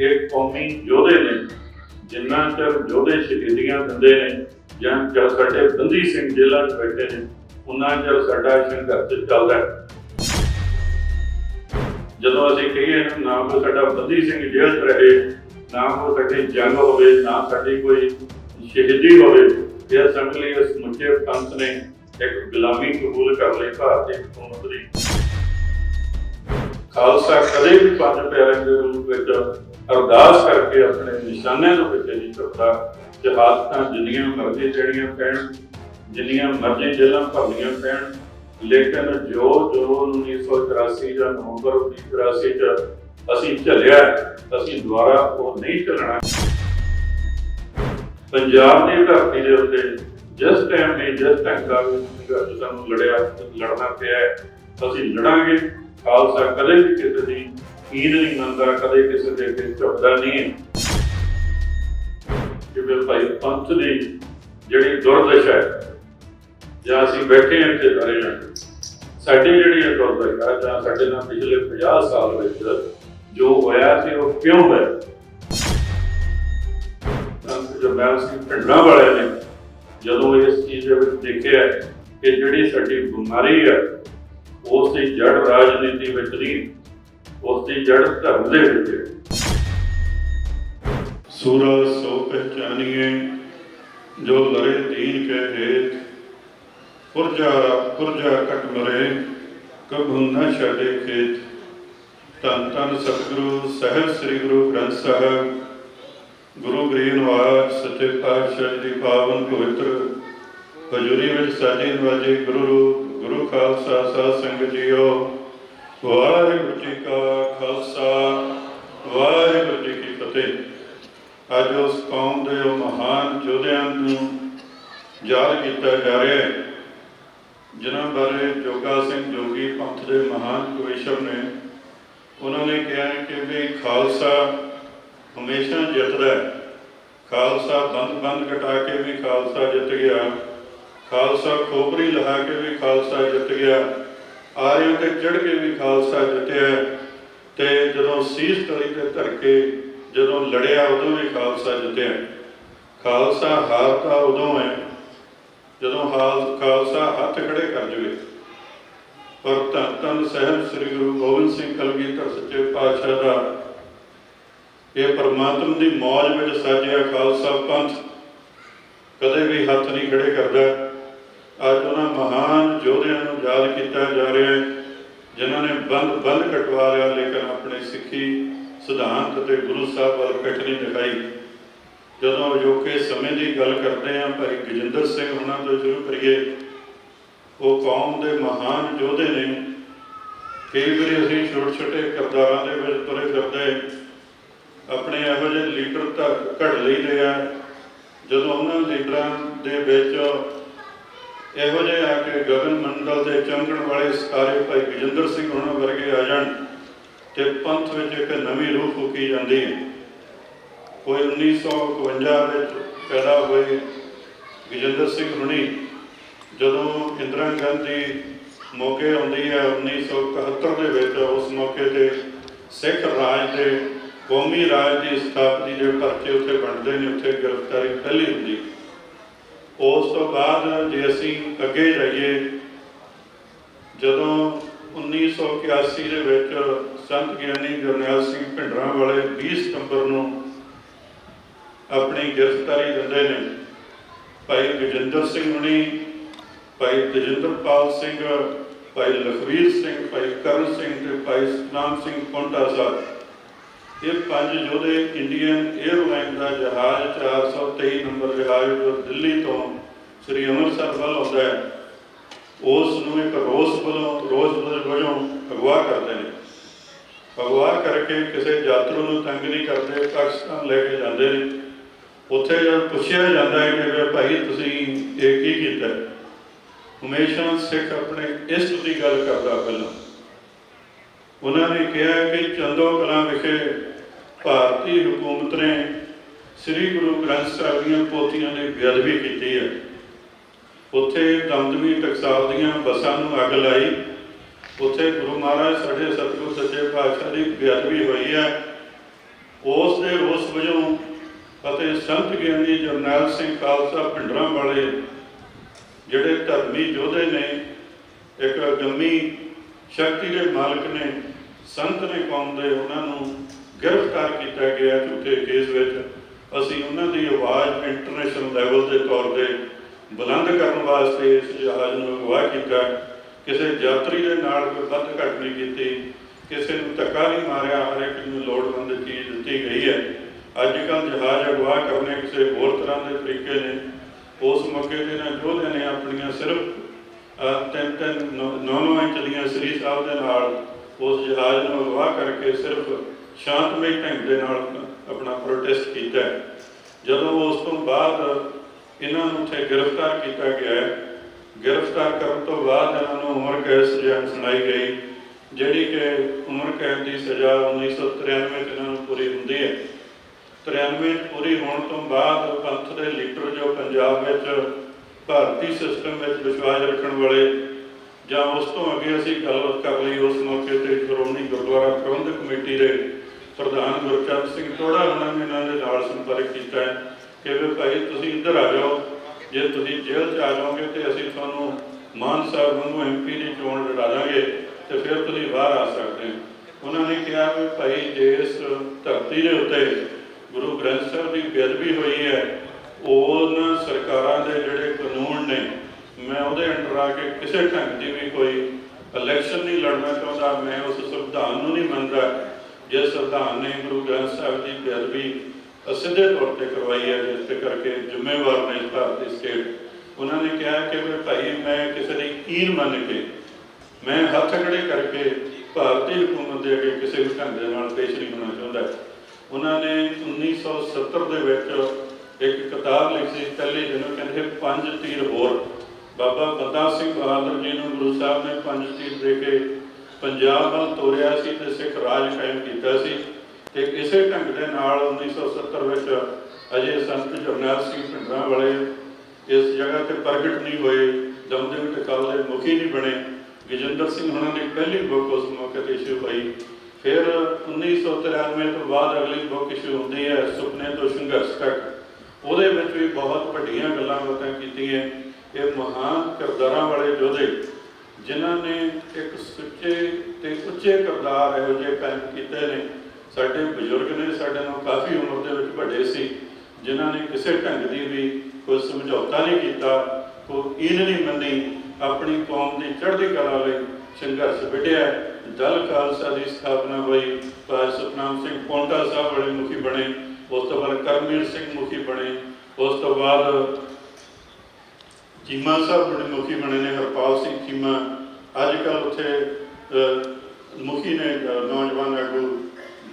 ਇਹ ਕੌਮੀ ਯੋਧੇ ਨੇ, ਜਿੰਨਾ ਚਿਰ ਯੋਧੇ ਸ਼ਹੀਦੀਆਂ ਦਿੰਦੇ ਨੇ ਜਾਂ ਜਦ ਸਾਡੇ ਬੰਦੀ ਸਿੰਘ ਜੇਲ੍ਹਾਂ 'ਚ ਬੈਠੇ ਨੇ ਉਹਨਾਂ ਚਿਰ ਸਾਡਾ ਸੰਘਰਸ਼ ਚੱਲਦਾ ਜਦੋਂ ਅਸੀਂ ਕਹੀਏ ਨਾ ਕੋਈ ਸਾਡਾ ਬੰਦੀ ਸਿੰਘ ਜੇਲ੍ਹ 'ਚ ਰਹੇ, ਨਾ ਕੋਈ ਸਾਡੀ ਜੰਗ ਹੋਵੇ, ਨਾ ਸਾਡੀ ਕੋਈ ਸ਼ਹੀਦੀ ਹੋਵੇ, ਇਹ ਸੰਗਲੀ ਲਈ ਇਸ ਮੁੱਚੇ ਪੰਥ ਨੇ ਇੱਕ ਗੁਲਾਮੀ ਕਬੂਲ ਕਰ ਲਈ ਭਾਰਤੀ ਹਕੂਮਤ ਦੀ। ਖਾਲਸਾ ਕਦੇ ਵੀ ਪੰਜ ਪਿਆਰਿਆਂ ਦੇ ਰੂਪ ਵਿੱਚ ਅਰਦਾਸ ਕਰਕੇ ਆਪਣੇ ਨਿਸ਼ਾਨਿਆਂ ਨੂੰ ਵਿੱਚ ਨਹੀਂ ਛੁੱਟਦਾ ਜਹਾਦਤਾਂ ਜਿੰਨੀਆਂ ਮਰਜ਼ੀ ਜਿਹੜੀਆਂ ਪੈਣ ਜਿੰਨੀਆਂ ਮਰਜ਼ੀ ਜੇਲਾਂ ਭਰਨੀਆਂ ਪੈਣ ਲੇਕਿਨ ਜੋ ਜੋ 1984 ਜਾਂ ਨਵੰਬਰ 1984 ਚ ਅਸੀਂ ਝੱਲਿਆ ਅਸੀਂ ਦੁਬਾਰਾ ਉਹ ਨਹੀਂ ਝੱਲਣਾ। ਪੰਜਾਬ ਦੀ ਧਰਤੀ ਦੇ ਉੱਤੇ ਜਿਸ ਟਾਈਮ ਨੇ ਜਿਸ ਢੰਗ ਦਾ ਸੰਘਰਸ਼ ਸਾਨੂੰ ਲੜਿਆ ਲੜਨਾ ਪਿਆ ਹੈ, ਅਸੀਂ ਲੜਾਂਗੇ। ਖਾਲਸਾ ਕਦੇ ਵੀ ਕਿਸੇ ਦੀ ਈਦ ਨਹੀਂ ਮੰਨਦਾ ਕਦੇ ਕਿਸੇ ਦੇ ਅੱਗੇ ਝੁਕਦਾ ਨਹੀਂ ਹੈ। ਕਿ ਭਾਈ ਪੰਥ ਦੀ ਜਿਹੜੀ ਦੁਰਦਸ਼ਾ ਹੈ ਜਾਂ ਅਸੀਂ ਬੈਠੇ ਹਾਂ ਇੱਥੇ ਸਾਰੇ ਜਣੇ ਸਾਡੀ ਜਿਹੜੀ ਇਹ ਦੁਰਦਸ਼ਾ ਹੈ, ਜਾਂ ਸਾਡੇ ਨਾਲ ਪਿਛਲੇ 50 ਸਾਲ ਵਿੱਚ ਜੋ ਹੋਇਆ ਸੀ ਉਹ ਕਿਉਂ ਹੋਇਆ? ਸੰਤ ਜਰਨੈਲ ਸਿੰਘ ਭਿੰਡਰਾਂ ਵਾਲਿਆਂ ਨੇ ਜਦੋਂ ਇਸ ਚੀਜ਼ ਦੇ ਵਿੱਚ ਦੇਖਿਆ ਕਿ ਜਿਹੜੀ ਸਾਡੀ ਬਿਮਾਰੀ ਹੈ ਉਸ ਦੀ ਜੜ ਰਾਜਨੀਤੀ ਵਿੱਚ ਨਹੀਂ ਉਸ ਦੀ ਜੜ ਧਰਮ ਦੇ ਵਿੱਚ। ਹੈ ਸੋ ਪਹਿਚਾਨੀਏ ਜੋ ਲਰੇ ਦੀਨ ਕੇ ਹੇਤ। ਪੁਰਜਾ ਪੁਰਜਾ ਕਟ ਮਰੇ, ਕਬਹੁ ਨ ਛਾਡੇ ਖੇਤ। ਧੰਨ ਧੰਨ ਸਤਿਗੁਰੂ, ਸਹਿਬ ਸ੍ਰੀ ਗੁਰੂ ਗ੍ਰੰਥ ਸਾਹਿਬ। ਗੁਰੂ ਗ੍ਰੰਥ ਨਿਵਾਜ ਸੱਚੇ ਪਾਤਸ਼ਾਹ ਦੀ ਪਾਵਨ ਪਵਿੱਤਰ। ਹਜ਼ੂਰੀ ਵਿੱਚ ਸਾਜੀ ਨਵਾਜੇ ਗੁਰੂ ਰੂਪ, ਗੁਰੂ ਖਾਲਸਾ, ਸਾਧ ਸੰਗਤ ਜੀਓ। ਵਾਹਿਗੁਰੂ ਜੀ ਕਾ ਖਾਲਸਾ, ਵਾਹਿਗੁਰੂ ਜੀ ਕੀ ਫਤਿਹ। ਅੱਜ ਉਸ ਕੌਮ ਦੇ ਉਹ ਮਹਾਨ ਯੋਧਿਆਂ ਨੂੰ ਯਾਦ ਕੀਤਾ ਜਾ ਰਿਹਾ ਹੈ, ਜਿਨ੍ਹਾਂ ਬਾਰੇ ਜੋਗਾ ਸਿੰਘ ਜੋਗੀ ਪੰਥ ਦੇ ਮਹਾਨ ਕਵੀਸ਼ਰ ਨੇ ਉਹਨਾਂ ਨੇ ਕਿਹਾ ਕਿ ਵੀ ਖਾਲਸਾ ਹਮੇਸ਼ਾ ਜਿੱਤਦਾ ਹੈ। ਖਾਲਸਾ ਬੰਦ ਬੰਦ ਕਟਾ ਕੇ ਵੀ ਖਾਲਸਾ ਜਿੱਤ ਗਿਆ। ਖਾਲਸਾ ਖੋਪਰੀ ਲਹਾ ਕੇ ਵੀ ਖਾਲਸਾ ਜਿੱਤ ਗਿਆ। ਆਰਿਆਂ ਤੇ ਚੜ ਕੇ ਵੀ ਖਾਲਸਾ ਜਿੱਤਿਆ ਤੇ ਜਦੋਂ ਸੀਸ ਤਲੀ ਤੇ ਧਰ ਕੇ ਜਦੋਂ ਲੜਿਆ, ਉਦੋਂ ਵੀ ਖਾਲਸਾ ਜਿੱਤਿਆ ਖਾਲਸਾ ਹਾਰਤਾ ਉਦੋਂ ਹੈ, ਜਦੋਂ ਹਾਲ ਖਾਲਸਾ ਹੱਥ ਖੜੇ ਕਰ ਜਵੇ। ਪਰ ਧੰਨ ਧੰਨ ਸਾਹਿਬ ਸ੍ਰੀ ਗੁਰੂ ਗੋਬਿੰਦ ਸਿੰਘ ਕਲਗੀਧਰ ਸੱਚੇ ਪਾਤਸ਼ਾਹ ਦਾ ਇਹ ਪਰਮਾਤਮ ਦੀ ਮੌਜ ਵਿੱਚ ਸਾਜਿਆ ਖਾਲਸਾ ਪੰਥ ਕਦੇ ਵੀ ਹੱਥ ਨਹੀਂ ਖੜੇ ਕਰਦਾ। ਅੱਜ ਉਹਨਾਂ ਮਹਾਨ ਯੋਧਿਆਂ ਨੂੰ ਯਾਦ ਕੀਤਾ ਜਾ ਰਿਹਾ ਹੈ, ਜਿਨ੍ਹਾਂ ਨੇ ਬੰਦ ਬੰਦ ਕਟਵਾ ਲਿਆ, ਲੇਕਿਨ ਆਪਣੇ ਸਿੱਖੀ ਸਿਧਾਂਤ ਅਤੇ ਗੁਰੂ ਸਾਹਿਬ ਵੱਲ ਪਿੱਠ ਨਹੀਂ ਦਿਖਾਈ। ਜਦੋਂ ਅਜੋਕੇ ਸਮੇਂ ਦੀ ਗੱਲ ਕਰਦੇ ਹਾਂ, ਭਾਈ ਗਜਿੰਦਰ ਸਿੰਘ ਉਹਨਾਂ ਤੋਂ ਸ਼ੁਰੂ ਕਰੀਏ ਉਹ ਕੌਮ ਦੇ ਮਹਾਨ ਯੋਧੇ ਨੇ। ਕਈ ਵਾਰੀ ਅਸੀਂ ਛੋਟੇ ਛੋਟੇ ਕਿਰਦਾਰਾਂ ਦੇ ਵਿੱਚ ਤੁਰੇ ਫਿਰਦੇ ਆਪਣੇ ਇਹੋ ਜਿਹੇ ਲੀਡਰ ਤਾਂ ਘੜ ਲਈਦੇ ਆ। ਜਦੋਂ ਉਹਨਾਂ ਲੀਡਰਾਂ ਦੇ ਵਿੱਚ ਇਹੋ ਜਿਹੇ ਆ ਕੇ ਗਗਨ ਮੰਡਲ ਦੇ ਚਮਕਣ ਵਾਲੇ ਸਤਾਰੇ ਭਾਈ ਗਜਿੰਦਰ ਸਿੰਘ ਉਹਨਾਂ ਵਰਗੇ ਆ ਜਾਣ ਤੇ ਪੰਥ ਵਿੱਚ ਇੱਕ ਨਵੀਂ ਰੂਹ ਫੂਕੀ ਜਾਂਦੀ ਹੈ। ਕੋਈ 1951 ਵਿੱਚ ਪੈਦਾ ਹੋਏ ਗਜਿੰਦਰ ਸਿੰਘ ਹੁਣੀ, ਜਦੋਂ ਇੰਦਰਾ ਗਾਂਧੀ ਮੌਕੇ ਆਉਂਦੀ ਹੈ 1971 ਦੇ ਵਿੱਚ, ਉਸ ਮੌਕੇ ਤੇ ਸਿੱਖ ਰਾਜ ਦੇ ਕੌਮੀ ਰਾਜ ਦੀ ਸਥਾਪਤੀ ਦੇ ਪਰਚੇ ਉੱਥੇ ਬਣਦੇ ਨੇ, ਉੱਥੇ ਗ੍ਰਿਫਤਾਰੀ ਪਹਿਲੀ ਹੁੰਦੀ। ਉਸ ਤੋਂ ਬਾਅਦ ਜੇ ਅਸੀਂ ਅੱਗੇ ਜਾਈਏ, ਜਦੋਂ 1981 ਦੇ ਵਿੱਚ ਸੰਤ ਗਿਆਨੀ ਜਰਨੈਲ ਸਿੰਘ ਭਿੰਡਰਾਂ ਵਾਲੇ 20 ਸਤੰਬਰ ਨੂੰ ਆਪਣੀ ਗ੍ਰਿਫਤਾਰੀ ਦਿੰਦੇ ਨੇ, ਭਾਈ ਗਜਿੰਦਰ ਸਿੰਘ ਹੁਣੀ, ਭਾਈ ਤਜਿੰਦਰਪਾਲ ਸਿੰਘ, ਭਾਈ ਲਖਵੀਰ ਸਿੰਘ, ਭਾਈ ਕਰਨ ਸਿੰਘ ਤੇ ਭਾਈ ਸਤਨਾਮ ਸਿੰਘ ਪੌਂਟਾ ਸਾਹਿਬ ਇਹ ਪੰਜ ਯੋਧੇ ਇੰਡੀਅਨ 에ਅਰਲਾਈਨ ਦਾ ਜਹਾਜ਼ 423 ਨੰਬਰ ਜਹਾਜ਼ ਜੋ ਦਿੱਲੀ ਤੋਂ ਸ੍ਰੀ ਅੰਮ੍ਰਿਤਸਰ ਵੱਲ ਆਉਂਦਾ ਹੈ, ਉਸ ਨੂੰ ਇੱਕ ਰੋਸ ਵੱਲੋਂ, ਰੋਸ ਵਜੋਂ ਅਗਵਾ ਕਰਦੇ ਨੇ। ਅਗਵਾ ਕਰਕੇ ਕਿਸੇ ਯਾਤਰੂ ਨੂੰ ਤੰਗ ਨਹੀਂ ਕਰਦੇ ਪਾਕਿਸਤਾਨ ਲੈ ਕੇ ਜਾਂਦੇ ਨੇ। ਉੱਥੇ ਜਦ ਪੁੱਛਿਆ ਜਾਂਦਾ ਹੈ ਕਿ ਵੀ ਭਾਈ ਤੁਸੀਂ ਇਹ ਕੀ ਕੀਤਾ ਹਮੇਸ਼ਾ ਸਿੱਖ ਆਪਣੇ ਇਸ ਦੀ ਗੱਲ ਕਰਦਾ ਪਹਿਲਾਂ। ਉਹਨਾਂ ਨੇ ਕਿਹਾ ਕਿ ਚੰਦੋ ਕਲਾਂ ਵਿਖੇ ਭਾਰਤੀ ਹਕੂਮਤ ਨੇ ਸ੍ਰੀ ਗੁਰੂ ਗ੍ਰੰਥ ਸਾਹਿਬ ਦੀਆਂ ਪੋਥੀਆਂ ਦੀ ਬੇਅਦਬੀ ਕੀਤੀ ਹੈ। ਉੱਥੇ ਦਮਦਮੀ ਟਕਸਾਲ ਦੀਆਂ ਬੱਸਾਂ ਨੂੰ ਅੱਗ ਲਾਈ। ਉੱਥੇ ਗੁਰੂ ਮਹਾਰਾਜ ਸਾਡੇ ਸਤਿਗੁਰ ਸੱਚੇ ਪਾਤਸ਼ਾਹ ਦੀ ਬੇਅਦਬੀ ਹੋਈ ਹੈ। ਉਸ ਦੇ ਰੋਸ ਵਜੋਂ ਅਤੇ ਸੰਤ ਗਿਆਨੀ ਜਰਨੈਲ ਸਿੰਘ ਖਾਲਸਾ ਭਿੰਡਰਾਂ ਵਾਲੇ ਜਿਹੜੇ ਧਰਮੀ ਯੋਧੇ ਨੇ, ਇੱਕ ਗੰਮੀ ਸ਼ਕਤੀ ਦੇ ਮਾਲਕ ਨੇ, ਸੰਤ ਨੇ ਕੌਮ ਦੇ ਉਹਨਾਂ ਨੂੰ ਗ੍ਰਿਫਤਾਰ ਕੀਤਾ ਗਿਆ ਝੂਠੇ ਕੇਸ ਵਿੱਚ। ਅਸੀਂ ਉਹਨਾਂ ਦੀ ਆਵਾਜ਼ ਇੰਟਰਨੈਸ਼ਨਲ ਲੈਵਲ ਦੇ ਤੌਰ ਤੇ ਬੁਲੰਦ ਕਰਨ ਵਾਸਤੇ ਇਸ ਜਹਾਜ਼ ਨੂੰ ਅਗਵਾ ਕੀਤਾ। ਕਿਸੇ ਯਾਤਰੀ ਦੇ ਨਾਲ ਕੋਈ ਵੱਧ ਘੱਟ ਨਹੀਂ ਕੀਤੀ। ਕਿਸੇ ਨੂੰ ਧੱਕਾ ਨਹੀਂ ਮਾਰਿਆ। ਹਰ ਇੱਕ ਨੂੰ ਲੋੜਵੰਦ ਚੀਜ਼ ਦਿੱਤੀ ਗਈ ਹੈ। ਅੱਜ ਕੱਲ੍ਹ ਜਹਾਜ਼ ਅਗਵਾ ਕਰਨੇ ਕਿਸੇ ਹੋਰ ਤਰ੍ਹਾਂ ਦੇ ਤਰੀਕੇ ਨੇ। ਉਸ ਮੌਕੇ ਤੇ ਨਾ ਯੋਧਿਆਂ ਨੇ ਆਪਣੀਆਂ ਸਿਰਫ ਤਿੰਨ ਤਿੰਨ, ਨੌ- ਨੌ ਨੌ ਇੰਚ ਦੀਆਂ ਸ੍ਰੀ ਸਾਹਿਬ ਦੇ ਨਾਲ ਉਸ ਜਹਾਜ਼ ਨੂੰ ਅਗਵਾ ਕਰਕੇ ਸਿਰਫ ਸ਼ਾਂਤਮਈ ਢੰਗ ਦੇ ਨਾਲ ਆਪਣਾ ਪ੍ਰੋਟੈਸਟ ਕੀਤਾ। ਜਦੋਂ ਉਸ ਤੋਂ ਬਾਅਦ ਇਹਨਾਂ ਨੂੰ ਉੱਥੇ ਗ੍ਰਿਫਤਾਰ ਕੀਤਾ ਗਿਆ ਹੈ। ਗ੍ਰਿਫਤਾਰ ਕਰਨ ਤੋਂ ਬਾਅਦ ਇਹਨਾਂ ਨੂੰ ਉਮਰ ਕੈਦ ਸਜ਼ਾ ਸੁਣਾਈ ਗਈ, ਜਿਹੜੀ ਕਿ ਉਮਰ ਕੈਦ ਦੀ ਸਜ਼ਾ 1993 ਵਿੱਚ ਇਹਨਾਂ ਨੂੰ ਪੂਰੀ ਹੁੰਦੀ ਹੈ। 93 ਪੂਰੀ ਹੋਣ ਤੋਂ ਬਾਅਦ ਪੰਥ ਦੇ ਲੀਡਰ ਜੋ ਪੰਜਾਬ ਵਿੱਚ ਭਾਰਤੀ ਸਿਸਟਮ ਵਿੱਚ ਵਿਸ਼ਵਾਸ ਰੱਖਣ ਵਾਲੇ, ਜਾਂ ਉਸ ਤੋਂ ਅੱਗੇ ਅਸੀਂ ਗੱਲਬਾਤ ਕਰ ਲਈ, ਉਸ ਮੌਕੇ ਤੇ ਸ਼੍ਰੋਮਣੀ ਗੁਰਦੁਆਰਾ ਪ੍ਰਬੰਧਕ ਕਮੇਟੀ ਦੇ ਪ੍ਰਧਾਨ ਗੁਰਚਰਨ ਸਿੰਘ ਟੋੜਾ ਉਹਨਾਂ ਨੇ ਇਹਨਾਂ ਦੇ ਨਾਲ ਸੰਪਰਕ ਕੀਤਾ ਹੈ। ਕਿ ਵੀ ਭਾਈ ਤੁਸੀਂ ਇੱਧਰ ਆ ਜਾਓ। ਜੇ ਤੁਸੀਂ ਜੇਲ੍ਹ 'ਚ ਆ ਜਾਓਗੇ ਤੇ ਅਸੀਂ ਤੁਹਾਨੂੰ ਮਾਨ ਸਾਹਿਬ ਵਾਂਗੂ ਐਮਪੀ ਦੀ ਚੋਣ ਲੜਾ ਦਾਂਗੇ ਤੇ ਫਿਰ ਤੁਸੀਂ ਬਾਹਰ ਆ ਸਕਦੇ ਹੋ। ਉਹਨਾਂ ਨੇ ਕਿਹਾ ਵੀ ਭਾਈ ਜੇ ਇਸ ਧਰਤੀ ਦੇ ਉੱਤੇ ਗੁਰੂ ਗ੍ਰੰਥ ਸਾਹਿਬ ਦੀ ਬੇਅਦਬੀ ਹੋਈ ਹੈ, ਉਹਨਾਂ ਸਰਕਾਰਾਂ ਦੇ ਜਿਹੜੇ ਕਾਨੂੰਨ ਨੇ, ਮੈਂ ਉਹਦੇ ਅੰਡਰ ਆ ਕੇ ਕਿਸੇ ਢੰਗ ਦੀ ਵੀ ਕੋਈ ਇਲੈਕਸ਼ਨ ਨਹੀਂ ਲੜਨਾ ਚਾਹੁੰਦਾ, ਮੈਂ ਉਸ ਸੰਵਿਧਾਨ ਨੂੰ ਨਹੀਂ ਮੰਨਦਾ। ਜਿਸ ਸੰਵਿਧਾਨ ਨੇ ਗੁਰੂ ਗ੍ਰੰਥ ਸਾਹਿਬ ਦੀ ਬੇਅਦਬੀ ਅਸਿੱਧੇ ਤੌਰ ਤੇ ਕਰਵਾਈ ਹੈ, ਜਿਸ ਤੇ ਕਰਕੇ ਜ਼ਿੰਮੇਵਾਰ ਨੇ ਭਾਰਤੀ ਸਟੇਟ। ਉਹਨਾਂ ਨੇ ਕਿਹਾ ਕਿ ਵੀ ਭਾਈ, ਮੈਂ ਕਿਸੇ ਦੀ ਕੀਰ ਮੰਨ ਕੇ, ਮੈਂ ਹੱਥ ਖੜੇ ਕਰਕੇ ਭਾਰਤੀ ਹਕੂਮਤ ਦੇ ਅੱਗੇ ਕਿਸੇ ਵੀ ਢੰਗ ਦੇ ਨਾਲ ਪੇਸ਼ ਨਹੀਂ ਹੋਣਾ ਚਾਹੁੰਦਾ। ਉਹਨਾਂ ਨੇ 1970 ਦੇ ਵਿੱਚ ਇੱਕ ਕਿਤਾਬ ਲਿਖੀ ਸੀ, ਪਹਿਲੀ ਜਿਹਨੂੰ ਕਹਿੰਦੇ, ਪੰਜ ਤੀਰ ਹੋਰ। ਬਾਬਾ ਬੰਦਾ ਸਿੰਘ ਬਹਾਦਰ ਜੀ ਨੂੰ ਗੁਰੂ ਸਾਹਿਬ ਨੇ ਪੰਜ ਤੀਰ ਦੇ ਕੇ ਪੰਜਾਬ ਵੱਲ ਤੋਰਿਆ ਸੀ ਤੇ ਸਿੱਖ ਰਾਜ ਕਾਇਮ ਕੀਤਾ ਸੀ। ਤੇ ਇਸੇ ਢੰਗ ਦੇ ਨਾਲ 1970 ਵਿੱਚ ਅਜੇ ਸੰਤ ਜਰਨੈਲ ਸਿੰਘ ਭਿੰਡਰਾਂ ਵਾਲੇ ਇਸ ਜਗ੍ਹਾ ਤੇ ਪ੍ਰਗਟ ਨਹੀਂ ਹੋਏ ਦਮਦਮੀ ਟਕਸਾਲ ਦੇ ਮੁਖੀ ਨਹੀਂ ਬਣੇ। ਗਜਿੰਦਰ ਸਿੰਘ ਹੁਣਾਂ ਦੀ ਪਹਿਲੀ ਬੁੱਕ ਉਸ ਮੌਕੇ ਤੇ ਇਸ਼ੂ ਹੋਈ। ਫਿਰ 1993 ਤੋਂ ਬਾਅਦ ਅਗਲੀ ਬੁੱਕ ਇਸ਼ੂ ਹੁੰਦੀ ਹੈ, ਸੁਪਨੇ ਤੋਂ ਸੰਘਰਸ਼ ਤੱਕ। ਉਹਦੇ ਵਿੱਚ ਵੀ ਬਹੁਤ ਵੱਡੀਆਂ ਗੱਲਾਂ ਬਾਤਾਂ ਕੀਤੀਆਂ। ਇਹ ਮਹਾਨ ਕਿਰਦਾਰਾਂ ਵਾਲੇ ਯੋਧੇ, ਜਿਨ੍ਹਾਂ ਨੇ ਇੱਕ ਸੁੱਚੇ ਤੇ ਉੱਚੇ ਕਿਰਦਾਰ ਇਹੋ ਜਿਹੇ ਕਾਇਮ ਕੀਤੇ ਨੇ। ਸਾਡੇ ਬਜ਼ੁਰਗ ਨੇ ਸਾਡੇ ਨਾਲ ਕਾਫੀ ਉਮਰ ਦੇ ਵਿੱਚ ਵੱਡੇ ਸੀ, ਜਿਨ੍ਹਾਂ ਨੇ ਕਿਸੇ ਢੰਗ ਦੀ ਵੀ ਕੋਈ ਸਮਝੌਤਾ ਨਹੀਂ ਕੀਤਾ ਕੋਈ ਈਨ ਨਹੀਂ ਮੰਨੀ, ਆਪਣੀ ਕੌਮ ਦੀ ਚੜ੍ਹਦੀ ਕਲਾ ਲਈ ਸੰਘਰਸ਼ ਵਿੱਢਿਆ। ਦਲ ਖਾਲਸਾ ਦੀ ਸਥਾਪਨਾ ਹੋਈ, ਭਾਈ ਸਤਨਾਮ ਸਿੰਘ ਪੌਂਟਾ ਸਾਹਿਬ ਬੜੇ ਮੁਖੀ ਬਣੇ, ਉਸ ਤੋਂ ਬਾਅਦ ਕਰਮਵੀਰ ਸਿੰਘ ਮੁਖੀ ਬਣੇ, ਉਸ ਤੋਂ ਬਾਅਦ ਚੀਮਾ ਸਾਹਿਬ ਬੜੇ ਮੁਖੀ ਬਣੇ ਨੇ, ਹਰਪਾਲ ਸਿੰਘ ਚੀਮਾ। ਅੱਜ ਕੱਲ ਉੱਥੇ ਮੁਖੀ ਨੇ ਨੌਜਵਾਨ ਆਗੂ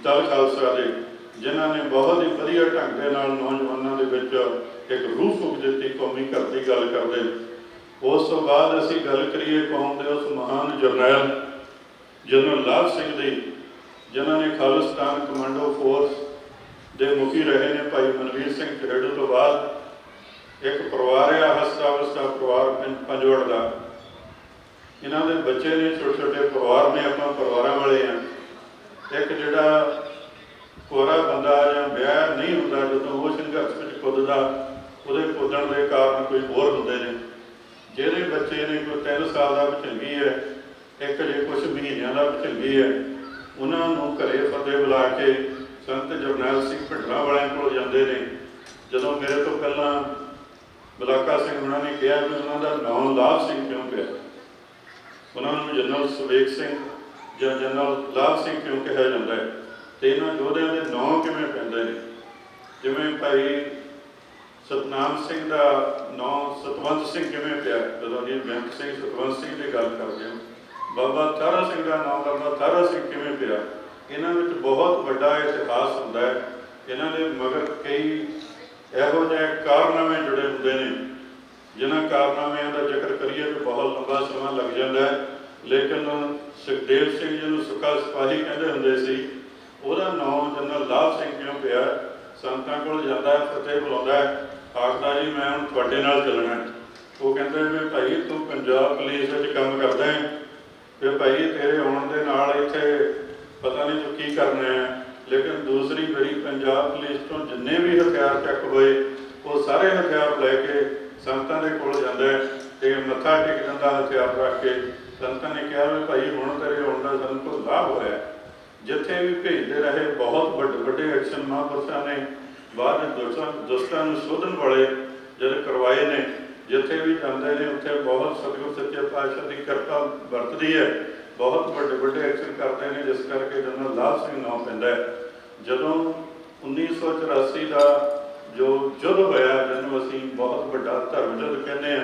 ਦਲ ਖਾਲਸਾ ਦੇ ਜਿਨ੍ਹਾਂ ਨੇ ਬਹੁਤ ਹੀ ਵਧੀਆ ਢੰਗ ਦੇ ਨਾਲ ਨੌਜਵਾਨਾਂ ਦੇ ਵਿੱਚ ਇੱਕ ਰੂਹ ਫੁੱਕ ਦਿੱਤੀ, ਕੌਮੀ ਘਰ ਦੀ ਗੱਲ ਕਰਦੇ। ਉਸ ਤੋਂ ਬਾਅਦ ਅਸੀਂ ਗੱਲ ਕਰੀਏ ਕੌਮ ਦੇ ਉਸ ਮਹਾਨ ਜਰਨੈਲ, ਜਨਰਲ ਲਾਭ ਸਿੰਘ ਦੀ, ਜਿਨ੍ਹਾਂ ਨੇ ਖਾਲਿਸਤਾਨ ਕਮਾਂਡੋ ਫੋਰਸ ਦੇ ਮੁਖੀ ਰਹੇ ਨੇ ਭਾਈ ਮਨਵੀਰ ਸਿੰਘ ਖਰੇੜੂ ਤੋਂ ਬਾਅਦ। ਇੱਕ ਪਰਿਵਾਰ ਆ ਹਸਤਾ ਵਸਤਾ ਪਰਿਵਾਰ ਪੰਜ- ਪੰਜਵੜ ਦਾ। ਇਹਨਾਂ ਦੇ ਬੱਚੇ ਨੇ ਛੋਟੇ ਛੋਟੇ ਪਰਿਵਾਰ ਨੇ, ਆਪਾਂ ਪਰਿਵਾਰਾਂ ਵਾਲੇ ਆ। ਇੱਕ ਜਿਹੜਾ ਕੋਰਾ ਬੰਦਾ ਜਾਂ ਵਿਆਹ ਨਹੀਂ ਹੁੰਦਾ, ਜਦੋਂ ਉਹ ਸੰਘਰਸ਼ ਵਿੱਚ ਕੁੱਦਦਾ, ਉਹਦੇ ਕੁੱਦਣ ਦੇ ਕਾਰਨ ਕੋਈ ਹੋਰ ਹੁੰਦੇ ਨੇ। ਜਿਹੜੇ ਬੱਚੇ ਨੇ, ਕੋਈ 3 ਸਾਲ ਦਾ ਵਿਚੰਗੀ ਹੈ, ਇੱਕ ਜੇ ਕੁਝ ਮਹੀਨਿਆਂ ਦਾ ਵਿਚੰਗੀ ਹੈ, ਉਹਨਾਂ ਨੂੰ ਘਰੇ ਫਤਿਹ ਬੁਲਾ ਕੇ ਸੰਤ ਜਰਨੈਲ ਸਿੰਘ ਭਿੰਡਰਾਂ ਵਾਲਿਆਂ ਕੋਲ ਜਾਂਦੇ ਨੇ। ਜਦੋਂ ਮੇਰੇ ਤੋਂ ਪਹਿਲਾਂ ਬਲਾਕਾ ਸਿੰਘ ਉਹਨਾਂ ਨੇ ਕਿਹਾ, ਵੀ ਉਹਨਾਂ ਦਾ ਨਾਮ ਲਾਭ ਸਿੰਘ ਕਿਉਂ ਪਿਆ? ਉਹਨਾਂ ਨੂੰ ਜਨਰਲ ਸੁਵੇਕ ਸਿੰਘ ਜਾਂ ਜਨਰਲ ਲਾਭ ਸਿੰਘ ਕਿਉਂ ਕਿਹਾ ਜਾਂਦਾ ਹੈ? ਤੇ ਇਹਨਾਂ ਯੋਧਿਆਂ ਦੇ ਨਾਂ ਕਿਵੇਂ ਪੈਂਦੇ ਨੇ? ਜਿਵੇਂ ਭਾਈ ਸਤਨਾਮ ਸਿੰਘ ਦਾ ਨਾਂ ਸਤਵੰਤ ਸਿੰਘ ਕਿਵੇਂ ਪਿਆ? ਜਦੋਂ ਜੀ ਬੈਂਕ ਸਿੰਘ, ਸਤਵੰਤ ਸਿੰਘ ਦੀ ਗੱਲ ਕਰਦੇ ਹਾਂ, ਬਾਬਾ ਤਾਰਾ ਸਿੰਘ ਦਾ ਨਾਮ ਬਾਬਾ ਤਾਰਾ ਸਿੰਘ ਕਿਵੇਂ ਪਿਆ? ਇਹਨਾਂ ਵਿੱਚ ਬਹੁਤ ਵੱਡਾ ਇਤਿਹਾਸ ਹੁੰਦਾ ਹੈ। ਇਹਨਾਂ ਦੇ ਮਗਰ ਕਈ ਇਹੋ ਜਿਹੇ ਕਾਰਨਾਮੇ ਜੁੜੇ ਹੁੰਦੇ ਨੇ। ਜਿਨ੍ਹਾਂ ਕਾਰਨਾਮਿਆਂ ਦਾ ਜ਼ਿਕਰ ਕਰੀਏ ਤਾਂ ਬਹੁਤ ਲੰਬਾ ਸਮਾਂ ਲੱਗ ਜਾਂਦਾ ਹੈ। ਲੇਕਿਨ ਸੁਖਦੇਵ ਸਿੰਘ ਜੀ ਨੂੰ ਸੁੱਕਾ ਸਿਪਾਹੀ ਕਹਿੰਦੇ ਹੁੰਦੇ ਸੀ ਉਹਦਾ ਨਾਮ ਜਨਰਲ ਲਾਲ ਸਿੰਘ ਕਿਉਂ ਪਿਆ? ਸੰਤਾਂ ਕੋਲ ਜਾਂਦਾ ਹੈ, ਫਤਿਹ ਬੁਲਾਉਂਦਾ ਹੈ। ਆਖਦਾ ਜੀ, ਮੈਂ ਹੁਣ ਤੁਹਾਡੇ ਨਾਲ ਚੱਲਣਾ ਉਹ ਕਹਿੰਦੇ ਵੀ ਭਾਈ, ਤੂੰ ਪੰਜਾਬ ਪੁਲਿਸ ਵਿੱਚ ਕੰਮ ਕਰਦਾ ਹੈ। ਵੀ ਭਾਈ, ਤੇਰੇ ਆਉਣ ਦੇ ਨਾਲ ਇੱਥੇ ਪਤਾ ਨਹੀਂ ਤੂੰ ਕੀ ਕਰਨਾ ਹੈ। ਲੇਕਿਨ ਦੂਸਰੀ ਵਾਰੀ ਪੰਜਾਬ ਪੁਲਿਸ ਤੋਂ ਜਿੰਨੇ ਵੀ ਹਥਿਆਰ ਚੱਕ ਹੋਏ, ਉਹ ਸਾਰੇ ਹਥਿਆਰ ਲੈ ਕੇ ਸੰਤਾਂ ਦੇ ਕੋਲ ਜਾਂਦਾ ਹੈ ਤੇ ਮੱਥਾ ਟੇਕ ਜਾਂਦਾ ਹਥਿਆਰ ਰੱਖ ਕੇ ਸੰਤਾਂ ਨੇ ਕਿਹਾ ਵੀ ਭਾਈ, ਹੁਣ ਤੇਰੇ ਆਉਣ ਦਾ ਸਾਨੂੰ ਕੋਈ ਲਾਭ ਹੋਇਆ ਜਿੱਥੇ ਵੀ ਭੇਜਦੇ ਰਹੇ, ਬਹੁਤ ਵੱਡੇ ਵੱਡੇ ਐਕਸ਼ਨ ਮਹਾਂਪੁਰਸ਼ਾਂ ਨੇ ਬਾਹਰ ਵਿੱਚ ਦੁਸ਼ਟਾਂ ਦੁਸ਼ਟਾਂ ਨੂੰ ਸੋਧਣ ਵਾਲੇ ਜਿਹੜੇ ਕਰਵਾਏ ਨੇ, ਜਿੱਥੇ ਵੀ ਜਾਂਦੇ ਨੇ, ਉੱਥੇ ਬਹੁਤ ਸਤਿਗੁਰ ਸੱਚੇ ਪਾਤਸ਼ਾਹ ਦੀ ਕਿਰਪਾ ਵਰਤਦੀ ਹੈ ਬਹੁਤ ਵੱਡੇ ਵੱਡੇ ਐਕਸ਼ਨ ਕਰਦੇ ਨੇ, ਜਿਸ ਕਰਕੇ ਜਨਰਲ ਲਾਭ ਸਿੰਘ ਨਾਮ ਪੈਂਦਾ ਹੈ ਜਦੋਂ 1984 ਦਾ ਜੋ ਯੁੱਧ ਹੋਇਆ, ਜਿਹਨੂੰ ਅਸੀਂ ਬਹੁਤ ਵੱਡਾ ਧਰਮ ਯੁੱਧ ਕਹਿੰਦੇ ਆ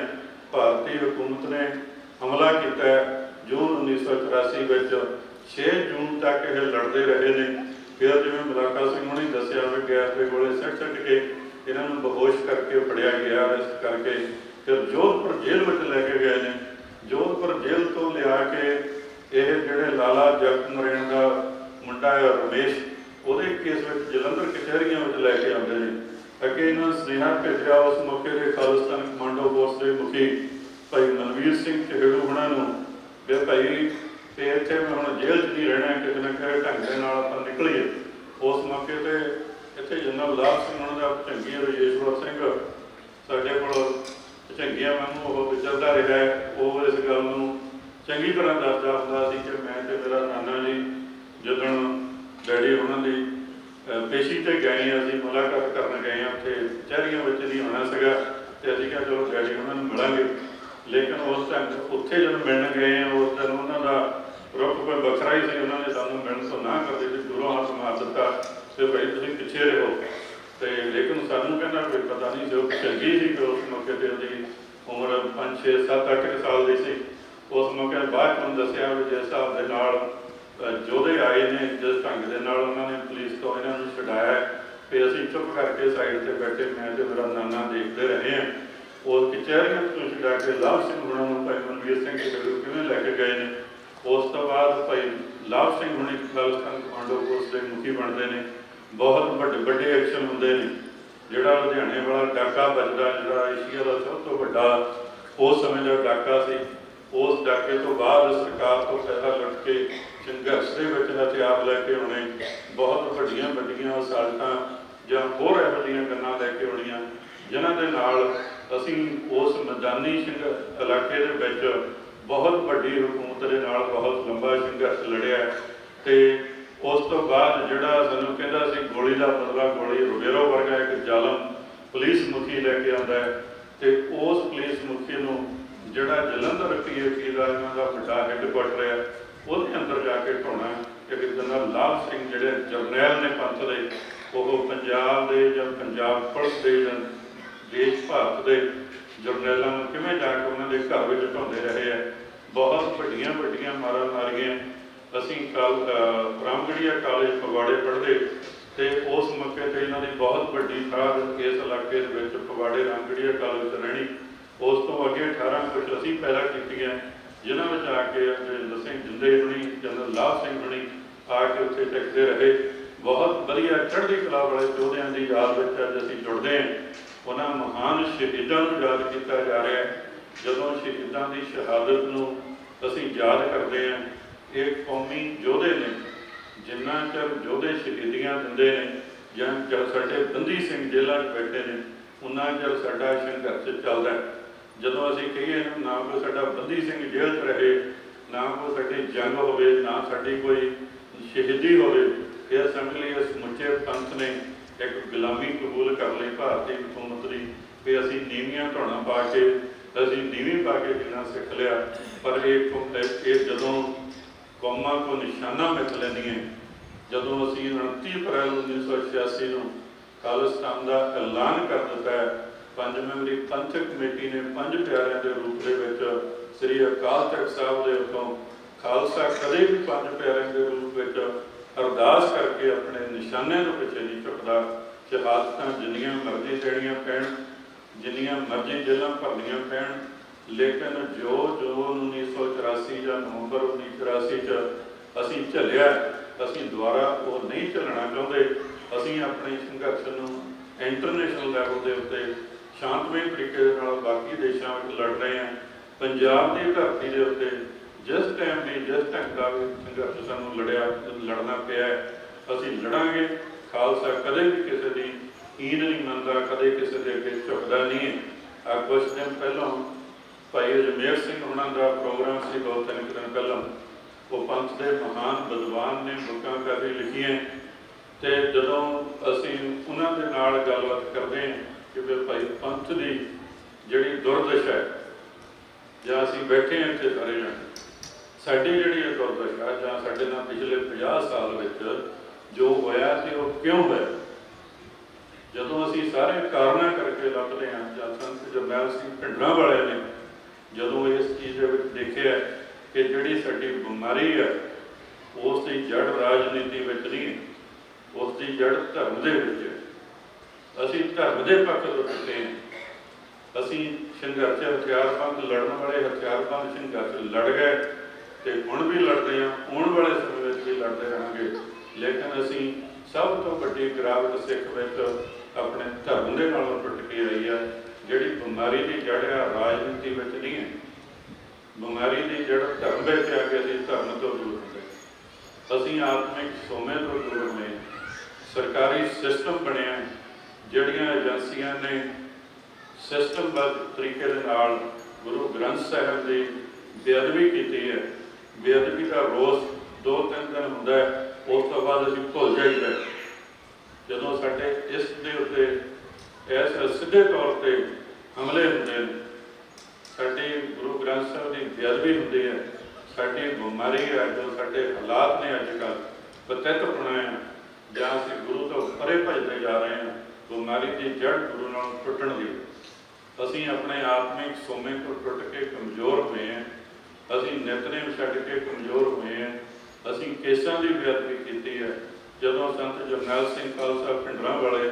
ਭਾਰਤੀ ਹਕੂਮਤ ਨੇ ਹਮਲਾ ਕੀਤਾ ਹੈ। ਜੂਨ 1984 ਵਿੱਚ 6 ਜੂਨ ਤੱਕ ਇਹ ਲੜਦੇ ਰਹੇ ਨੇ। ਫਿਰ ਜਿਵੇਂ ਮਲਾਕਾ ਸਿੰਘ ਹੁਣੀ ਦੱਸਿਆ ਵੀ ਗੈਸ ਦੇ ਗੋਲੇ ਸਿੱਟ ਸਿੱਟ ਕੇ ਇਹਨਾਂ ਨੂੰ ਬਹੋਸ਼ ਕਰਕੇ ਫੜਿਆ ਗਿਆ ਇਸ ਕਰਕੇ। ਫਿਰ ਜੋਧਪੁਰ ਜੇਲ੍ਹ ਵਿੱਚ ਲੈ ਕੇ ਗਏ ਨੇ। ਜੋਧਪੁਰ ਜੇਲ੍ਹ ਤੋਂ ਲਿਆ ਕੇ ਇਹ ਜਿਹੜੇ ਲਾਲਾ ਜਗਤ ਨਰੈਣ ਦਾ ਮੁੰਡਾ ਹੈ ਰਮੇਸ਼, ਉਹਦੇ ਕੇਸ ਵਿੱਚ ਜਲੰਧਰ ਕਚਹਿਰੀਆਂ ਵਿੱਚ ਲੈ ਕੇ ਆਉਂਦੇ ਨੇ। ਅੱਗੇ ਇਹਨਾਂ ਨੂੰ ਸੁਨੇਹਾ ਭੇਜਿਆ ਉਸ ਮੌਕੇ ਦੇ ਖਾਲਿਸਤਾਨ ਕਮਾਂਡੋ ਫੋਰਸ ਦੇ ਮੁਖੀ ਭਾਈ ਮਨਵੀਰ ਸਿੰਘ ਚਿਹੜੂ ਹੁਣਾਂ ਨੂੰ, ਵੀ ਭਾਈ ਤੇ ਇੱਥੇ ਮੈਂ ਹੁਣ ਜੇਲ੍ਹ 'ਚ ਨਹੀਂ ਰਹਿਣਾ ਕਿਤੇ ਨਾ ਕਿਤੇ ਢੰਗ ਦੇ ਨਾਲ ਆਪਾਂ ਨਿਕਲੀਏ ਉਸ ਮੌਕੇ ਤੇ ਇੱਥੇ ਜਨਰਲ ਲਾਭ ਸਿੰਘ ਉਹਨਾਂ ਦਾ ਚੰਗੀ ਰਜੇਸ਼ਵਰ ਸਿੰਘ, ਸਾਡੇ ਕੋਲ ਚੰਗੀਆਂ ਵਾਂਗੂ ਉਹ ਵਿਚਰਦਾ ਰਿਹਾ ਹੈ। ਉਹ ਇਸ ਗੱਲ ਨੂੰ ਚੰਗੀ ਤਰ੍ਹਾਂ ਦੱਸਦਾ ਹੁੰਦਾ ਸੀ ਕਿ ਮੈਂ ਤੇ ਮੇਰਾ ਨਾਨਾ ਜੀ ਜਦੋਂ ਡੈਡੀ ਉਹਨਾਂ ਦੀ ਪੇਸ਼ੀ ਤੇ ਗਏ ਅਸੀਂ ਮੁਲਾਕਾਤ ਕਰਨ ਗਏ ਹਾਂ, ਉੱਥੇ ਚਹਿਰੀਆਂ ਵਿੱਚ ਨਹੀਂ ਹੋਣਾ ਸੀਗਾ ਤੇ ਅਸੀਂ ਕਿਹਾ ਚਲੋ ਡੈਡੀ ਉਹਨਾਂ ਨੂੰ ਮਿਲਾਂਗੇ ਲੇਕਿਨ ਉਸ ਟਾਈਮ ਉੱਥੇ ਜਦੋਂ ਮਿਲਣ ਗਏ ਹਾਂ, ਉਸ ਦਿਨ ਉਹਨਾਂ ਦਾ ਕੋਈ ਵੱਖਰਾ ਹੀ ਸੀ ਉਹਨਾਂ ਨੇ ਸਾਨੂੰ ਮਿਲਣ ਤੋਂ ਨਾ ਕਰਦੇ ਵੀ ਦੂਰੋਂ ਹੱਥ ਮਾਰ ਦਿੱਤਾ ਤੇ ਭਾਈ ਤੁਸੀਂ ਪਿੱਛੇ ਰਹੋ। ਤੇ ਲੇਕਿਨ ਸਾਨੂੰ ਕਹਿੰਦਾ ਕੋਈ ਪਤਾ ਨਹੀਂ ਜੋ ਚੰਗੀ ਸੀ ਕਿ ਉਸ ਮੌਕੇ ਤੇ ਉਹਦੀ ਉਮਰ 5 6 7 8 ਸਾਲ ਦੀ ਸੀ। ਉਸ ਮੌਕੇ ਬਾਅਦ ਤੁਹਾਨੂੰ ਦੱਸਿਆ ਵੀ ਜਿਸ ਹਿਸਾਬ ਦੇ ਨਾਲ ਅ, ਯੋਧੇ ਆਏ ਨੇ ਜਿਸ ਢੰਗ ਦੇ ਨਾਲ ਉਹਨਾਂ ਨੇ ਪੁਲਿਸ ਤੋਂ ਇਹਨਾਂ ਨੂੰ ਛਡਾਇਆ ਹੈ, ਤੇ ਅਸੀਂ ਚੁੱਪ ਕਰਕੇ ਸਾਈਡ ਤੇ ਬੈਠੇ ਮੈਂ ਤੇ ਮੇਰਾ ਨਾਨਾ ਦੇਖਦੇ ਰਹੇ ਹਾਂ। ਉਹ ਕਚਹਿਰੀਆਂ ਤੋਂ ਛਡਾ ਕੇ ਲਾਭ ਸਿੰਘ ਹੁਣਾਂ ਨੂੰ ਭਾਈ ਮਨਵੀਰ ਸਿੰਘ ਜੀ ਕਿਵੇਂ ਲੈ ਕੇ ਗਏ ਨੇ? ਉਸ ਤੋਂ ਬਾਅਦ ਭਾਈ ਲਾਭ ਸਿੰਘ ਹੁਣੀ ਖਾਲਿਸਤਾਨ ਕਮਾਂਡੋ ਫੋਰਸ ਦੇ ਮੁਖੀ ਬਣਦੇ ਨੇ। ਬਹੁਤ ਵੱਡੇ ਵੱਡੇ ਐਕਸ਼ਨ ਹੁੰਦੇ ਨੇ। ਜਿਹੜਾ ਲੁਧਿਆਣੇ ਵਾਲਾ ਡਾਕਾ ਵੱਜਦਾ, ਜਿਹੜਾ ਏਸ਼ੀਆ ਦਾ ਸਭ ਤੋਂ ਵੱਡਾ, ਉਸ ਸਮੇਂ ਦਾ ਡਾਕਾ ਸੀ। ਉਸ ਡਾਕੇ ਤੋਂ ਬਾਅਦ ਸਰਕਾਰ ਤੋਂ ਪੈਸਾ ਲੁੱਟ ਕੇ ਸੰਘਰਸ਼ ਦੇ ਵਿੱਚ ਹਥਿਆਰ ਲੈ ਕੇ ਆਉਣੇ ਬਹੁਤ ਵੱਡੀਆਂ ਵੱਡੀਆਂ ਸਾਲਟਾਂ ਜਾਂ ਹੋਰ ਇਹੋ ਜਿਹੀਆਂ ਗੱਲਾਂ ਲੈ ਕੇ ਆਉਣੀਆਂ। ਜਿਨ੍ਹਾਂ ਦੇ ਨਾਲ ਅਸੀਂ ਉਸ ਮੈਦਾਨੀ ਸੰਘ ਇਲਾਕੇ ਦੇ ਵਿੱਚ ਬਹੁਤ ਵੱਡੀ ਹਕੂਮਤ ਦੇ ਨਾਲ ਬਹੁਤ ਲੰਬਾ ਸੰਘਰਸ਼ ਲੜਿਆ ਤੇ ਉਸ ਤੋਂ ਬਾਅਦ ਜਿਹੜਾ ਸਾਨੂੰ ਕਹਿੰਦਾ ਸੀ ਗੋਲੀ ਦਾ ਬਦਲਾ ਗੋਲੀ ਰੁਬੇਰੋ ਵਰਗਾ ਇੱਕ ਜ਼ਾਲਮ ਪੁਲਿਸ ਮੁਖੀ ਲੈ ਕੇ ਆਉਂਦਾ ਹੈ ਤੇ ਉਸ ਪੁਲਿਸ ਮੁਖੀ ਨੂੰ ਜਿਹੜਾ ਜਲੰਧਰ ਪੀਏਪੀ ਦਾ ਇਹਨਾਂ ਦਾ ਵੱਡਾ ਹੈੱਡਕੁਆਟਰ ਹੈ, ਉਹਦੇ ਅੰਦਰ ਜਾ ਕੇ ਢੋਣਾ ਕਿ ਜਨਰਲ ਲਾਲ ਸਿੰਘ ਜਿਹੜੇ ਜਰਨੈਲ ਨੇ ਪੰਥ ਦੇ, ਉਹ ਪੰਜਾਬ ਦੇ ਜਾਂ ਪੰਜਾਬ ਪੁਲਿਸ ਦੇ ਜਾਂ ਦੇਸ਼ ਭਾਰਤ ਦੇ ਜਰਨੈਲਾਂ ਨੂੰ ਕਿਵੇਂ ਜਾ ਕੇ ਉਹਨਾਂ ਦੇ ਘਰ ਵਿੱਚ ਢਾਉਂਦੇ ਰਹੇ ਆ। ਬਹੁਤ ਵੱਡੀਆਂ ਵੱਡੀਆਂ ਮਾਰਾਂ ਮਾਰੀਆਂ। ਅਸੀਂ ਕਾਲ ਰਾਮਗੜੀਆ ਕਾਲਜ ਫਗਵਾੜੇ ਪੜ੍ਹਦੇ ਤੇ ਉਸ ਮੌਕੇ ਤੇ ਇਹਨਾਂ ਦੀ ਬਹੁਤ ਵੱਡੀ ਸਾਧ ਇਸ ਇਲਾਕੇ ਦੇ ਵਿੱਚ ਫਗਵਾੜੇ ਰਾਮਗੜੀਆ ਕਾਲਜ ਵਿੱਚ ਰਹਿਣੀ। ਉਸ ਤੋਂ ਅੱਗੇ 18 ਕੁਝ ਅਸੀਂ ਪੈਦਾ ਕੀਤੀਆਂ, ਜਿਨ੍ਹਾਂ ਵਿੱਚ ਆ ਕੇ ਜੰਦਰ ਸਿੰਘ ਜਿੰਦੇ ਹੁਣੀ ਜਨਰਲ ਲਾਭ ਸਿੰਘ ਹੁਣੀ ਆ ਕੇ ਉੱਥੇ ਟਿਕਦੇ ਰਹੇ। ਬਹੁਤ ਵਧੀਆ ਚੜ੍ਹਦੀ ਕਲਾ ਵਾਲੇ ਯੋਧਿਆਂ ਦੀ ਯਾਦ ਵਿੱਚ ਅੱਜ ਅਸੀਂ ਜੁੜਦੇ ਹਾਂ। ਉਹਨਾਂ ਮਹਾਨ ਸ਼ਹੀਦਾਂ ਨੂੰ ਯਾਦ ਕੀਤਾ ਜਾ ਰਿਹਾ ਹੈ। ਜਦੋਂ ਸ਼ਹੀਦਾਂ ਦੀ ਸ਼ਹਾਦਤ ਨੂੰ ਅਸੀਂ ਯਾਦ ਕਰਦੇ ਹਾਂ, ਇਹ ਕੌਮੀ ਯੋਧੇ ਨੇ, ਜਿੰਨਾ ਚਿਰ ਯੋਧੇ ਸ਼ਹੀਦੀਆਂ ਦਿੰਦੇ ਨੇ ਜਾਂ ਜਦ ਸਾਡੇ ਬੰਦੀ ਸਿੰਘ ਜੇਲ੍ਹਾਂ 'ਚ ਬੈਠੇ ਨੇ ਉਹਨਾਂ ਚਿਰ ਸਾਡਾ ਸੰਘਰਸ਼ ਚੱਲਦਾ ਹੈ। ਜਦੋਂ ਅਸੀਂ ਕਹੀਏ ਨਾ ਕੋਈ ਸਾਡਾ ਬੰਦੀ ਸਿੰਘ ਜੇਲ੍ਹ 'ਚ ਰਹੇ, ਨਾ ਕੋਈ ਸਾਡੀ ਜੰਗ ਹੋਵੇ, ਨਾ ਸਾਡੀ ਕੋਈ ਸ਼ਹੀਦੀ ਹੋਵੇ, ਇਹ ਸਮਝ ਲਈ ਇਸ ਸਮੁੱਚੇ ਪੰਥ ਨੇ ਇੱਕ ਗੁਲਾਮੀ ਕਬੂਲ ਕਰ ਲਈ ਭਾਰਤੀ ਹਕੂਮਤ ਦੀ ਵੀ ਅਸੀਂ ਨੀਵੀਆਂ ਢੋਣਾ ਪਾ ਕੇ, ਅਸੀਂ ਨੀਵੀਂ ਪਾ ਕੇ ਜੀਣਾ ਸਿੱਖ ਲਿਆ। ਪਰ ਇਹ ਇਹ ਜਦੋਂ ਕੌਮਾਂ ਕੋ ਨਿਸ਼ਾਨਾ ਮਿਥ ਲੈਂਦੀਆਂ, ਜਦੋਂ ਅਸੀਂ 29 ਅਪ੍ਰੈਲ 1986 ਨੂੰ ਖਾਲਿਸਤਾਨ ਦਾ ਐਲਾਨ ਕਰ ਦਿੱਤਾ ਪੰਜ ਮੈਂਬਰੀ ਪੰਥਕ ਕਮੇਟੀ ਨੇ ਪੰਜ ਪਿਆਰਿਆਂ ਦੇ ਰੂਪ ਦੇ ਵਿੱਚ ਸ੍ਰੀ ਅਕਾਲ ਤਖਤ ਸਾਹਿਬ ਦੇ ਉੱਤੋਂ ਖਾਲਸਾ ਕਦੇ ਵੀ ਪੰਜ ਪਿਆਰਿਆਂ ਦੇ ਰੂਪ ਵਿੱਚ ਅਰਦਾਸ ਕਰਕੇ ਆਪਣੇ ਨਿਸ਼ਾਨਿਆਂ ਨੂੰ ਪਿੱਛੇ ਨਹੀਂ ਝੁਕਦਾ ਸ਼ਹਾਦਤਾਂ ਜਿੰਨੀਆਂ ਮਰਜ਼ੀ ਦੇਣੀਆਂ ਪੈਣ, ਜਿੰਨੀਆਂ ਮਰਜ਼ੀ ਜੇਲ੍ਹਾਂ ਭਰਨੀਆਂ ਪੈਣ, ਲੇਕਿਨ ਜੋ ਜੋ 1984 ਜਾਂ ਨਵੰਬਰ 1984 ਚ ਅਸੀਂ ਝੱਲਿਆ, ਅਸੀਂ ਦੁਬਾਰਾ ਉਹ ਨਹੀਂ ਝੱਲਣਾ ਚਾਹੁੰਦੇ, ਅਸੀਂ ਆਪਣੇ ਸੰਘਰਸ਼ ਨੂੰ ਇੰਟਰਨੈਸ਼ਨਲ ਲੈਵਲ ਦੇ ਉੱਤੇ ਸ਼ਾਂਤਮਈ ਤਰੀਕੇ ਦੇ ਨਾਲ ਬਾਕੀ ਦੇਸ਼ਾਂ ਵਿੱਚ ਲੜ ਰਹੇ ਹਾਂ, ਪੰਜਾਬ ਦੀ ਧਰਤੀ ਦੇ ਉੱਤੇ ਜਿਸ ਟਾਈਮ ਵੀ, ਜਿਸ ਢੰਗ ਦਾ ਵੀ ਸੰਘਰਸ਼ ਸਾਨੂੰ ਲੜਿਆ, ਲੜਨਾ ਪਿਆ ਅਸੀਂ ਲੜਾਂਗੇ। ਖਾਲਸਾ ਕਦੇ ਵੀ ਕਿਸੇ ਦੀ ਈਨ ਨਹੀਂ ਮੰਨਦਾ, ਕਦੇ ਕਿਸੇ ਦੇ ਅੱਗੇ ਝੁਕਦਾ ਨਹੀਂ ਹੈ। ਆ ਕੁਝ ਦਿਨ ਪਹਿਲਾਂ ਭਾਈ ਅਜਮੇਰ ਸਿੰਘ ਉਹਨਾਂ ਦਾ ਪ੍ਰੋਗਰਾਮ ਸੀ, ਦੋ ਤਿੰਨ ਕੁ ਦਿਨ ਪਹਿਲਾਂ। ਉਹ ਪੰਥ ਦੇ ਮਹਾਨ ਵਿਦਵਾਨ ਨੇ ਬੁੱਕਾਂ ਕਾਫੀ ਲਿਖੀਆਂ। ਤੇ ਜਦੋਂ ਅਸੀਂ ਉਹਨਾਂ ਦੇ ਨਾਲ ਗੱਲਬਾਤ ਕਰਦੇ ਹਾਂ ਕਿ ਵੀ ਭਾਈ ਪੰਥ ਦੀ ਜਿਹੜੀ ਦੁਰਦਸ਼ਾ ਹੈ, ਜਾਂ ਅਸੀਂ ਬੈਠੇ ਹਾਂ ਇੱਥੇ ਸਾਰੇ ਜਣੇ ਸਾਡੀ ਜਿਹੜੀ ਇਹ ਦੁਰਦਸ਼ਾ ਜਾਂ ਸਾਡੇ ਨਾਲ ਪਿਛਲੇ 50 ਸਾਲ ਵਿੱਚ ਜੋ ਹੋਇਆ ਸੀ ਉਹ ਕਿਉਂ ਹੋਇਆ? ਜਦੋਂ ਅਸੀਂ ਸਾਰੇ ਕਾਰਨਾਂ ਕਰਕੇ ਲੱਭਦੇ ਹਾਂ, ਜਾਂ ਸੰਤ ਜਰਨੈਲ ਸਿੰਘ ਢਿੰਡਰਾਂ ਵਾਲਿਆਂ ਨੇ ਜਦੋਂ ਇਸ ਚੀਜ਼ ਦੇ ਵਿੱਚ ਦੇਖਿਆ ਕਿ ਜਿਹੜੀ ਸਾਡੀ ਬਿਮਾਰੀ ਹੈ, ਉਸ ਦੀ ਜੜ ਰਾਜਨੀਤੀ ਵਿੱਚ ਨਹੀਂ ਹੈ, ਉਸ ਦੀ ਜੜ ਧਰਮ ਦੇ ਵਿੱਚ ਹੈ। ਅਸੀਂ ਧਰਮ ਦੇ ਪੱਖ ਤੋਂ ਟੁੱਟੇ ਹਾਂ। ਅਸੀਂ ਸੰਘਰਸ਼ ਹਥਿਆਰਬੰਦ ਲੜਨ ਵਾਲੇ ਹਥਿਆਰਬੰਦ ਸੰਘਰਸ਼ ਲੜ ਗਏ। ਤੇ ਹੁਣ ਵੀ ਲੜਦੇ ਹਾਂ, ਆਉਣ ਵਾਲੇ ਸਮੇਂ ਵਿੱਚ ਵੀ ਲੜਦੇ ਰਹਾਂਗੇ। ਲੇਕਿਨ ਅਸੀਂ ਸਭ ਤੋਂ ਵੱਡੀ ਗਿਰਾਵਟ ਸਿੱਖ ਵਿੱਚ ਆਪਣੇ ਧਰਮ ਦੇ ਨਾਲ ਟੁੱਟ ਕੇ ਆਈ ਹੈ ਜਿਹੜੀ ਬਿਮਾਰੀ ਦੀ ਜੜ ਹੈ ਰਾਜਨੀਤੀ ਵਿੱਚ ਨਹੀਂ ਹੈ। ਬਿਮਾਰੀ ਦੀ ਜੜ ਧਰਮ ਵਿੱਚ ਆ ਕੇ ਅਸੀਂ ਧਰਮ ਤੋਂ ਦੂਰ ਹੁੰਦੇ ਅਸੀਂ ਆਤਮਿਕ ਸੋਮੇ ਤੋਂ ਦੂਰ ਹੋਏ ਸਰਕਾਰੀ ਸਿਸਟਮ ਬਣਿਆ, ਜਿਹੜੀਆਂ ਏਜੰਸੀਆਂ ਨੇ ਸਿਸਟਮਬੱਧ ਤਰੀਕੇ ਦੇ ਨਾਲ ਗੁਰੂ ਗ੍ਰੰਥ ਸਾਹਿਬ ਦੀ ਬੇਅਦਬੀ ਕੀਤੀ ਹੈ। ਬੇਅਦਬੀ ਦਾ ਰੋਸ ਦੋ ਤਿੰਨ ਦਿਨ ਹੁੰਦਾ ਹੈ, ਉਸ ਤੋਂ ਬਾਅਦ ਅਸੀਂ ਭੁੱਲ ਜਾਈਦਾ ਜਦੋਂ ਸਾਡੇ ਇਸ ਦੇ ਉੱਤੇ, ਇਸ ਸਿੱਧੇ ਤੌਰ ਤੇ ਹਮਲੇ ਹੁੰਦੇ ਨੇ, ਸਾਡੀ ਗੁਰੂ ਗ੍ਰੰਥ ਸਾਹਿਬ ਦੀ ਬੇਅਦਬੀ ਹੁੰਦੀ ਹੈ, ਸਾਡੀ ਬਿਮਾਰੀ ਹੈ, ਜੋ ਸਾਡੇ ਹਾਲਾਤ ਨੇ ਅੱਜ ਕੱਲ੍ਹ ਪਤਿਤ ਬਣਾਇਆ ਜਾਂ ਅਸੀਂ ਗੁਰੂ ਤੋਂ ਪਰੇ ਭਜਦੇ ਜਾ ਰਹੇ ਹਾਂ, ਬਿਮਾਰੀ ਦੀ ਜੜ ਗੁਰੂ ਨਾਲ ਟੁੱਟਣ ਦੀ। ਅਸੀਂ ਆਪਣੇ ਆਤਮਿਕ ਸੋਮੇ ਤੋਂ ਟੁੱਟ ਕੇ ਕਮਜ਼ੋਰ ਹੋਏ ਹਾਂ ਅਸੀਂ ਨਿਤਨੇਮ ਛੱਡ ਕੇ ਕਮਜ਼ੋਰ ਹੋਏ ਹਾਂ। ਅਸੀਂ ਕੇਸਾਂ ਦੀ ਬੇਅਦਬੀ ਕੀਤੀ ਹੈ। ਜਦੋਂ ਸੰਤ ਜਰਨੈਲ ਸਿੰਘ ਖਾਲਸਾ ਪਿੰਡਰਾਂ ਵਾਲੇ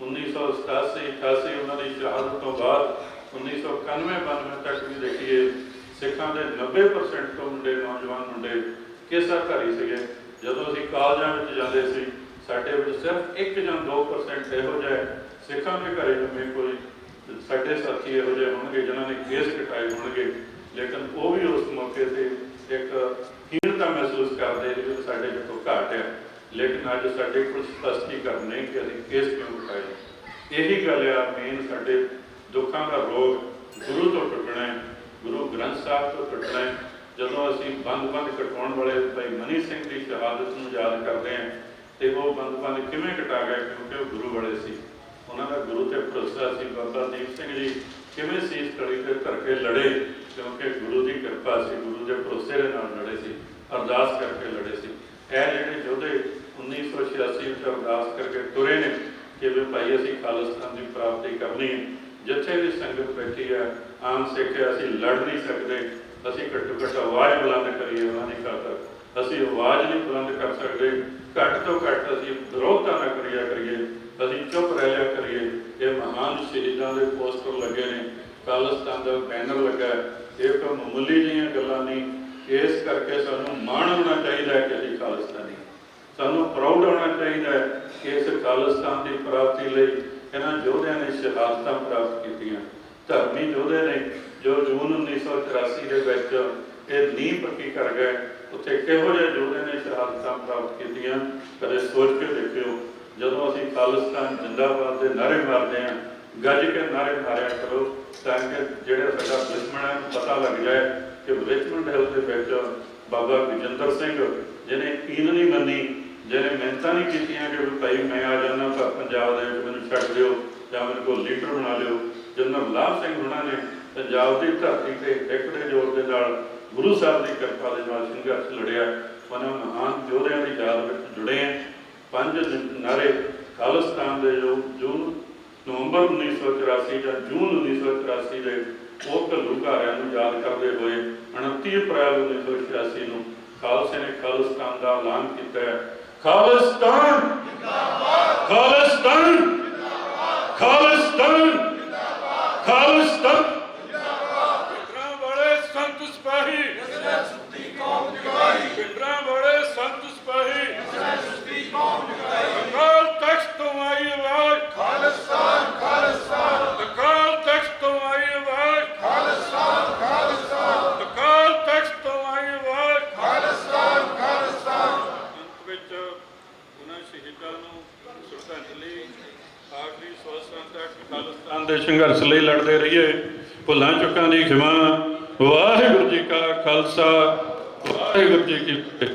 1987 88 ਉਹਨਾਂ ਦੀ ਸ਼ਹਾਦਤ ਤੋਂ ਬਾਅਦ 1991 92 ਤੱਕ ਵੀ ਦੇਖੀਏ, ਸਿੱਖਾਂ ਦੇ 90% ਤੋਂ ਮੁੰਡੇ, ਨੌਜਵਾਨ ਮੁੰਡੇ ਕੇਸਾਧਾਰੀ ਸੀਗੇ। ਜਦੋਂ ਅਸੀਂ ਕਾਲਜਾਂ ਵਿੱਚ ਜਾਂਦੇ ਸੀ, ਸਾਡੇ ਵਿੱਚ ਸਿਰਫ 1 ਜਾਂ 2% ਇਹੋ ਜਿਹੇ ਸਿੱਖਾਂ ਦੇ ਘਰੇ ਜੰਮੇ ਕੋਈ ਸਾਡੇ ਸਾਥੀ ਇਹੋ ਜਿਹੇ ਹੋਣਗੇ, ਜਿਨ੍ਹਾਂ ਨੇ ਕੇਸ ਕਟਾਏ ਹੋਣਗੇ। ਲੇਕਿਨ ਉਹ ਵੀ ਉਸ ਮੌਕੇ ਤੇ ਇੱਕ ਹੀਣਤਾ ਮਹਿਸੂਸ ਕਰਦੇ ਸੀ ਸਾਡੇ ਕੋਲ ਘਾਟ ਹੈ ਲੇਕਿਨ ਅੱਜ ਸਾਡੇ ਕੋਲ ਸਪਸ਼ਟੀਕਰਨ ਨਹੀਂ ਕਿ ਅਸੀਂ ਕੇਸ ਕਿਉਂ ਕਟਾਏ ਇਹੀ ਗੱਲ ਆ ਮੇਨ ਸਾਡੇ ਦੁੱਖਾਂ ਦਾ ਰੋਗ ਗੁਰੂ ਤੋਂ ਟੁੱਟਣਾ ਹੈ, ਗੁਰੂ ਗ੍ਰੰਥ ਸਾਹਿਬ ਤੋਂ ਟੁੱਟਣਾ ਹੈ। ਜਦੋਂ ਅਸੀਂ ਬੰਦ-ਬੰਦ ਕਟਾਉਣ ਵਾਲੇ ਭਾਈ ਮਨੀ ਸਿੰਘ ਦੀ ਸ਼ਹਾਦਤ ਨੂੰ ਯਾਦ ਕਰਦੇ ਹਾਂ, ਤੇ ਉਹ ਬੰਦ-ਬੰਦ ਕਿਵੇਂ ਕਟਾ ਗਏ ਕਿਉਂਕਿ ਉਹ ਗੁਰੂ ਵਾਲੇ ਸੀ। ਉਹਨਾਂ ਦਾ ਗੁਰੂ ਤੇ ਭਰੋਸਾ ਸੀ, ਬਾਬਾ ਦੀਪ ਸਿੰਘ ਜੀ, ਕਿਵੇਂ ਸੀਸ ਕੜੀ ਤੇ ਧਰ ਕੇ ਲੜੇ? ਕਿਉਂਕਿ ਗੁਰੂ ਦੀ ਕਿਰਪਾ ਸੀ, ਗੁਰੂ ਦੇ ਭਰੋਸੇ ਦੇ ਨਾਲ ਲੜੇ ਸੀ, ਅਰਦਾਸ ਕਰਕੇ ਲੜੇ ਸੀ। ਇਹ ਜਿਹੜੇ ਯੋਧੇ 1986 ਵਿੱਚ ਅਰਦਾਸ ਕਰਕੇ ਤੁਰੇ ਨੇ, ਕਿ ਵੀ ਭਾਈ ਅਸੀਂ ਖਾਲਿਸਤਾਨ ਦੀ ਪ੍ਰਾਪਤੀ ਕਰਨੀ ਹੈ। ਜਿੱਥੇ ਵੀ ਸੰਗਤ ਬੈਠੀ ਹੈ, ਆਮ ਸਿੱਖ ਅਸੀਂ ਲੜ ਨਹੀਂ ਸਕਦੇ। ਅਸੀਂ ਘੱਟੋ ਘੱਟ ਆਵਾਜ਼ ਬੁਲੰਦ ਕਰੀਏ, ਉਹਨਾਂ ਦੀ ਖਾਤਰ। ਅਸੀਂ ਆਵਾਜ਼ ਨਹੀਂ ਬੁਲੰਦ ਕਰ ਸਕਦੇ। ਘੱਟ ਤੋਂ ਘੱਟ ਅਸੀਂ ਵਿਰੋਧਤਾ ਨਾ ਕਰਿਆ ਕਰੀਏ। ਅਸੀਂ ਚੁੱਪ ਰਹਿ ਲਿਆ ਕਰੀਏ। ਇਹ ਮਹਾਨ ਸ਼ਹੀਦਾਂ ਦੇ ਪੋਸਟਰ ਲੱਗੇ ਨੇ ਖਾਲਿਸਤਾਨ ਦਾ ਬੈਨਰ ਲੱਗਾ ਇਹ ਕੋਈ ਮਾਮੂਲੀ ਜਿਹੀਆਂ ਗੱਲਾਂ ਨਹੀਂ ਇਸ ਕਰਕੇ ਸਾਨੂੰ ਮਾਣ ਹੋਣਾ ਚਾਹੀਦਾ ਹੈ ਕਿ ਅਸੀਂ ਖਾਲਿਸਤਾਨੀ ਸਾਨੂੰ ਪ੍ਰਾਊਡ ਹੋਣਾ ਚਾਹੀਦਾ ਹੈ ਕਿ ਇਸ ਖਾਲਿਸਤਾਨ ਦੀ ਪ੍ਰਾਪਤੀ ਲਈ ਇਹਨਾਂ ਯੋਧਿਆਂ ਨੇ ਸ਼ਹਾਦਤਾਂ ਪ੍ਰਾਪਤ ਕੀਤੀਆਂ। ਧਰਮੀ ਯੋਧੇ ਨੇ, ਜੋ ਜੂਨ 1984 ਦੇ ਵਿੱਚ ਇਹ ਨੀਂਹ ਪੱਕੀ ਕਰ ਗਏ, ਉੱਥੇ ਕਿਹੋ ਜਿਹੇ ਯੋਧੇ ਨੇ ਸ਼ਹਾਦਤਾਂ ਪ੍ਰਾਪਤ ਕੀਤੀਆਂ? ਕਦੇ ਸੋਚ ਕੇ ਦੇਖਿਓ ਜਦੋਂ ਅਸੀਂ ਖਾਲਿਸਤਾਨ ਜਿੰਦਾਬਾਦ ਦੇ ਨਾਰੇ ਮਾਰਦੇ ਹਾਂ, ਗੱਜ ਕੇ ਨਾਰੇ ਮਾਰਿਆ ਕਰੋ, ਤਾਂ ਕਿ ਜਿਹੜਾ ਸਾਡਾ ਦੁਸ਼ਮਣ ਹੈ ਪਤਾ ਲੱਗ ਜਾਏ ਕਿ ਰਿਚਮੰਡ ਹਿੱਲ ਦੇ ਵਿੱਚ ਬਾਬਾ ਵਿਜੇਂਦਰ ਸਿੰਘ, ਜਿਹਨੇ ਕੀਨ ਨਹੀਂ ਮੰਨੀ, ਜਿਹਨੇ ਮਿਹਨਤਾਂ ਨਹੀਂ ਕੀਤੀਆਂ ਕਿ ਭਾਈ ਮੈਂ ਆ ਜਾਣਾ ਪਰ ਪੰਜਾਬ ਦੇ ਵਿੱਚ ਮੈਨੂੰ ਛੱਡ ਦਿਓ ਜਾਂ ਮੇਰੇ ਕੋਲ ਲੀਡਰ ਬਣਾ ਲਿਓ। ਜਨਰਲ ਲਾਭ ਸਿੰਘ ਉਹਨਾਂ ਨੇ ਪੰਜਾਬ ਦੀ ਧਰਤੀ ਤੇ ਇੱਕ ਦੇ ਜ਼ੋਰ ਦੇ ਨਾਲ ਗੁਰੂ ਸਾਹਿਬ ਦੀ ਕਿਰਪਾ ਦੇ ਨਾਲ ਸੰਘਰਸ਼ ਲੜਿਆ। ਉਹਨਾਂ ਮਹਾਨ ਯੋਧਿਆਂ ਦੀ ਯਾਦ ਵਿੱਚ ਜੁੜੇ ਆ ਪੰਜ ਨ- ਨਾਰੇ ਖਾਲਿਸਤਾਨ ਦੇ ਜੋ ਜੂਨ, ਨਵੰਬਰ 1984 ਜਾਂ ਜੂਨ 1984 ਦੇ ਉਹ ਘੱਲੂਘਾਰਿਆਂ ਨੂੰ ਯਾਦ ਕਰਦੇ ਹੋਏ 29 ਅਪ੍ਰੈਲ 1986 ਨੂੰ ਖਾਲਸੇ ਨੇ ਖਾਲਿਸਤਾਨ ਦਾ ਐਲਾਨ ਕੀਤਾ ਹੈ। ਖਾਲਿਸਤਾਨ! ਜਿੰਦਾਬਾਦ ਖਾਲਿਸਤਾਨ! ਜਿੰਦਾਬਾਦ ਖਾਲਿਸਤਾਨ! ਖਾਲਿਸਤਾਨ! ਪਿੰਡਰਾਂ ਵਾਲੇ ਸੰਤ ਸਿਪਾਹੀ! ਪਿੰਡਰਾਂ ਵਾਲੇ ਸੰਤ ਸਿਪਾਹੀ ਅਕਾਲ ਤਖਤ ਤੋਂ ਆਈ ਆਵਾਜ਼ ਖਾਲਿਸਤਾਨ ਖਾਲਿਸਤਾਨ ਅਕਾਲ ਤਖਤ ਤੋਂ ਆਈ ਆਵਾਜ਼ ਖਾਲਿਸਤਾਨ ਖਾਲਿਸਤਾਨ ਅਕਾਲ ਤਖਤ ਤੋਂ ਆਈ ਆਵਾਜ਼ ਖਾਲਿਸਤਾਨ ਖਾਲਿਸਤਾਨ ਅੰਤ ਵਿੱਚ ਉਹਨਾਂ ਆਖਰੀ ਸਵਾਸਾਂ ਤੱਕ ਖਾਲਿਸਤਾਨ ਦੇ ਸੰਘਰਸ਼ ਲਈ ਲੜਦੇ ਰਹੀਏ। ਭੁੱਲਾਂ ਚੁੱਕਾਂ ਦੀ ਖਿਮਾ। ਵਾਹਿਗੁਰੂ ਜੀ ਕਾ ਖਾਲਸਾ। ਵਾਹਿਗੁਰੂ ਜੀ ਕੀ ਫਤਿਹ।